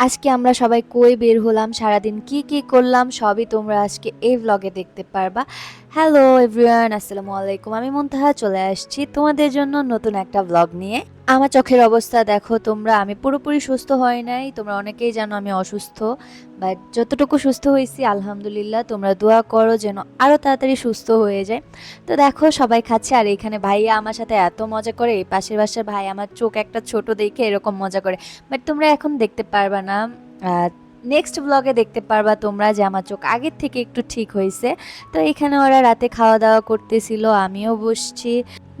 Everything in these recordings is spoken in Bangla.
আজকে আমরা সবাই কই বের হলাম? সারাদিন কি কি করলাম? সবই তোমরা আজকে এই ভ্লগে দেখতে পারবা। হ্যালো এভরিওয়ান আসসালামু আলাইকুম আমি মুনতাহা চলে আসছি তোমাদের জন্য নতুন একটা ভ্লগ নিয়ে। আমার চোখের অবস্থা দেখো তোমরা, আমি পুরোপুরি সুস্থ হই নাই। তোমরা অনেকেই জানো আমি অসুস্থ বাট যতটুকু সুস্থ হয়েছি, আলহামদুলিল্লাহ, তোমরা দোয়া করো যেন আরও তাড়াতাড়ি সুস্থ হয়ে যায়। তো দেখো, সবাই খাচ্ছে আর এখানে ভাইয়া আমার সাথে এত মজা করে, এই পাশের বাসার ভাই আমার চোখ একটা ছোট দেখে এরকম মজা করে। বাট তোমরা এখন দেখতে পারবা না নেক্সট ব্লগে দেখতে পারবা তোমরা যে আমার চোখ আগের থেকে একটু ঠিক হয়েছে। তো এখানে ওরা রাতে খাওয়া দাওয়া করতেছিল, আমিও বসছি।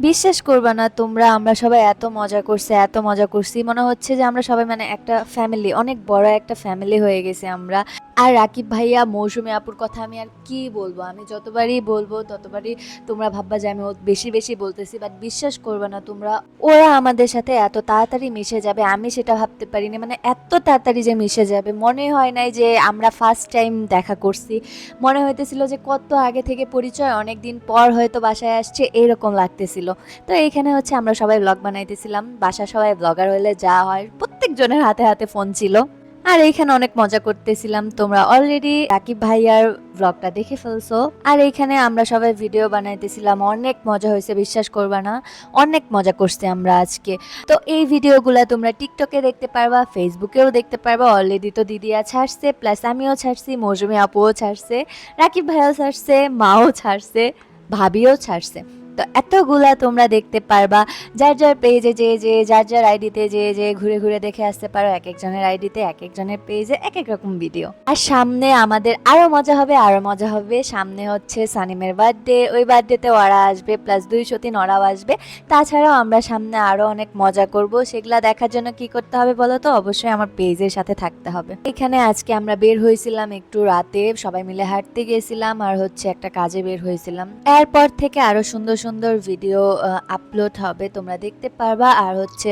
বিশ্বাস করবা না তোমরা, আমরা সবাই এত মজা করছি, এত মজা করছি। মনে হচ্ছে যে আমরা সবাই মানে একটা ফ্যামিলি অনেক বড় একটা ফ্যামিলি হয়ে গেছে আমরা। আর রাকিব ভাইয়া, মৌসুমি আপুর কথা আমি আর কি বলব? আমি যতবারই বলব, ততবারই তোমরা ভাববা যে আমি বেশি বেশি বলতেছি বাট বিশ্বাস করবে না তোমরা, ওরা আমাদের সাথে এত তাড়াতাড়ি মিশে যাবে, আমি সেটা ভাবতে পারিনি। মানে এত তাড়াতাড়ি যে মিশে যাবে, মনে হয় নাই যে আমরা ফার্স্ট টাইম দেখা করছি। মনে হইতেছিল যে কত আগে থেকে পরিচয় অনেক দিন পর হয়তো বাসায় আসছে, এরকম লাগতেছিল। তো এইখানে হচ্ছে আমরা সবাই ব্লগ বানাইতেছিলাম। বাসা সবাই ব্লগার হলে যা হয়, প্রত্যেকজনের হাতে হাতে ফোন ছিল। আর এইখানে অনেক মজা করতেছিলাম। তোমরা অলরেডি রাকিব ভাইয়ার ব্লগটা দেখে ফেলছো। আর এইখানে আমরা সবাই ভিডিও বানাইতেছিলাম। অনেক মজা হয়েছে, বিশ্বাস করবা না। অনেক মজা করছি আমরা আজকে। তো এই ভিডিওগুলো তোমরা টিকটকে দেখতে পারবা ফেসবুকেও দেখতে পারবা। অলরেডি তো দিদিয়া ছাড়ছে প্লাস আমিও ছাড়ছি, মৌসুমি আপুও ছাড়ছে, রাকিব ভাইয়াও ছাড়ছে, মাও ছাড়ছে, ভাবিও ছাড়ছে। তো এতগুলা তোমরা দেখতে পারবা। যার যার পেজে যে যে যার যার আইডিতে যে যে ঘুরে ঘুরে দেখে আসতে পারো। এক একজনের আইডিতে এক একজনের পেজে এক এক রকম ভিডিও আর সামনে আমাদের আরও মজা হবে, আরও মজা হবে। সামনে হচ্ছে সানিমের বার্থডে ওই বার্থডেতে ওরা আসবে প্লাস দুইশো তিন ওরাও আসবে। তাছাড়াও আমরা সামনে আরও অনেক মজা করব। সেগুলা দেখার জন্য কি করতে হবে বলো তো? অবশ্যই আমার পেজের সাথে থাকতে হবে। এখানে আজকে আমরা বের হয়েছিলাম একটু রাতে। সবাই মিলে হাঁটতে গেছিলাম আর হচ্ছে একটা কাজে বের হয়েছিলাম। এরপর থেকে আরও সুন্দর সুন্দর ভিডিও আপলোড হবে, তোমরা দেখতে পারবা। আর হচ্ছে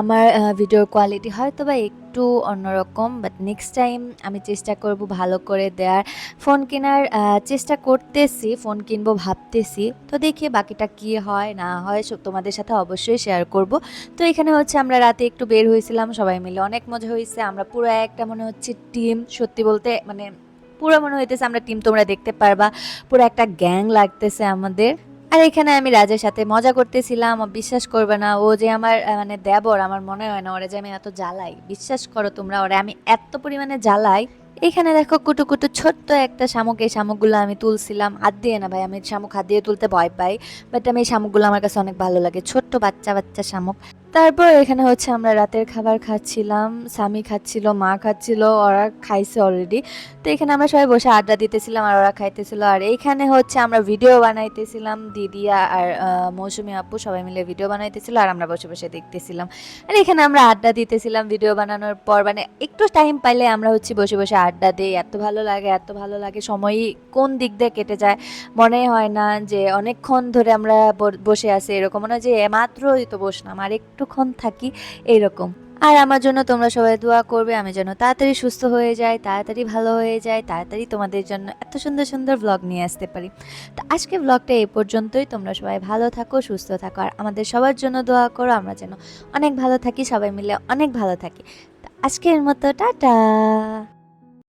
আমার ভিডিওর কোয়ালিটি হয়তো বা একটু অন্যরকম বাট নেক্সট টাইম আমি চেষ্টা করব ভালো করে দেওয়ার ফোন কেনার চেষ্টা করতেছি ফোন কিনবো ভাবতেছি। তো দেখি বাকিটা কি হয়, না হয়, সব তোমাদের সাথে অবশ্যই শেয়ার করব। তো এখানে হচ্ছে আমরা রাতে একটু বের হয়েছিলাম, সবাই মিলে অনেক মজা হয়েছে। আমরা পুরো একটা মনে হচ্ছে টিম সত্যি বলতে মানে পুরো মনে হইতেছে আমরা টিম তোমরা দেখতে পারবা। পুরো একটা গ্যাং লাগতেছে আমাদের। আর এখানে আমি রাজের সাথে মজা করতেছিলাম বিশ্বাস করবে না, ও যে আমার মানে দেবর, আমার মনে হয় না, ওরা যে আমি এত জ্বালাই। বিশ্বাস করো তোমরা, ওরে আমি এত পরিমাণে জ্বালাই। এখানে দেখো কুটু কুটু ছোট্ট একটা শামুক, এই শামুকগুলো আমি তুলছিলাম। হাত দিয়ে না ভাই, আমি শামুক হাত দিয়ে তুলতে ভয় পাই বাট আমি এই শামুকগুলো আমার কাছে অনেক ভালো লাগে। ছোট্ট বাচ্চা বাচ্চা শামুক। তারপর এখানে হচ্ছে আমরা রাতের খাবার খাচ্ছিলাম, স্বামী খাচ্ছিল, মা খাচ্ছিল, ওরা খাইছে অলরেডি তো এখানে আমরা সবাই বসে আড্ডা দিতেছিলাম আর ওরা খাইতেছিল। আর এইখানে হচ্ছে আমরা ভিডিও বানাইতেছিলাম দিদিয়া আর মৌসুমী আপু সবাই মিলে ভিডিও বানাইতেছিল আর আমরা বসে বসে দেখতেছিলাম। আর এখানে আমরা আড্ডা দিতেছিলাম ভিডিও বানানোর পর মানে একটু টাইম পাইলে আমরা হচ্ছে বসে বসে আড্ডা দিই। এত ভালো লাগে, এত ভালো লাগে, সময়ই কোন দিক দিয়ে কেটে যায় মনে হয় না যে অনেকক্ষণ ধরে আমরা বসে আছি এরকম মনে হয় যে মাত্রই তো বসলাম। আর একটুক্ষণ থাকি এইরকম আর আমার জন্য তোমরা সবাই দোয়া করবে, আমি যেন তাড়াতাড়ি সুস্থ হয়ে যাই, তাড়াতাড়ি ভালো হয়ে যায় তাড়াতাড়ি তোমাদের জন্য এত সুন্দর সুন্দর ব্লগ নিয়ে আসতে পারি। তো আজকে ব্লগটা এই পর্যন্তই, তোমরা সবাই ভালো থাকো, সুস্থ থাকো, আর আমাদের সবার জন্য দোয়া করো, আমরা যেন অনেক ভালো থাকি, সবাই মিলে অনেক ভালো থাকি। আজকের মতো, টাটা!